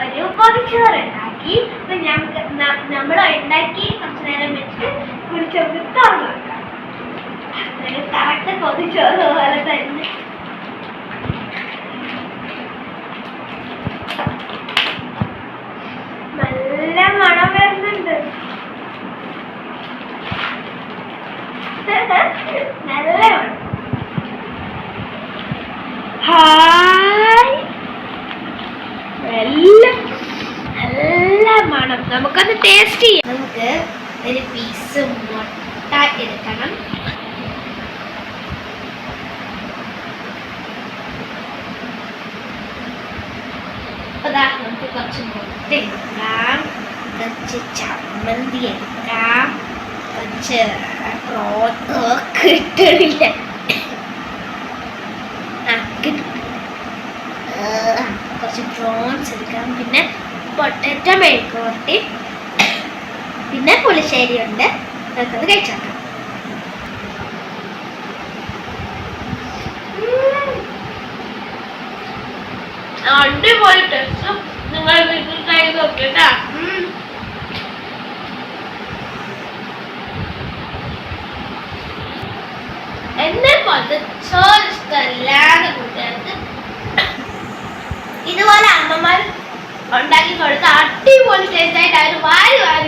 ഒരു പൊതിച്ചോറ് ഉണ്ടാക്കി അപ്പൊ ഞങ്ങൾക്ക് നമ്മൾ ഉണ്ടാക്കി കുറച്ചു നേരം വെച്ചിട്ട് കുളിച്ചവർക്ക് തുറന്നു കറക്റ്റ് പൊതിച്ചോറ് പോലെ തന്നെ. നല്ല മണം വരുന്നുണ്ട്. നല്ല മണം. ഹായ് മണം നമുക്കൊന്ന് ടേസ്റ്റ് ചെയ്യാം. നമുക്ക് ഒരു പീസ് മുട്ട എടുക്കണം. ദാ നമുക്ക് കുറച്ച് മുട്ട എടുക്കാം. കുറച്ച് ചമ്മന്തി എടുക്കാം. കുറച്ച് റോ- ഓ, കിട്ടണില്ല കുറച്ച് ഡ്രോൺസ് എടുക്കാം. പിന്നെ പൊട്ടറ്റോ മെഴുക്കുവരട്ടി പിന്നെ പുളിശ്ശേരി ഉണ്ട് നമുക്കത് കഴിച്ചേക്കാം അടിപൊളി ടേസ്റ്റ് നിങ്ങൾ വീട്ടിൽ ട്രൈ ചെയ്ത് നോക്കിട്ടാ എന്നെ പതിച്ചോ ചോറ് ടേസ്റ്റ്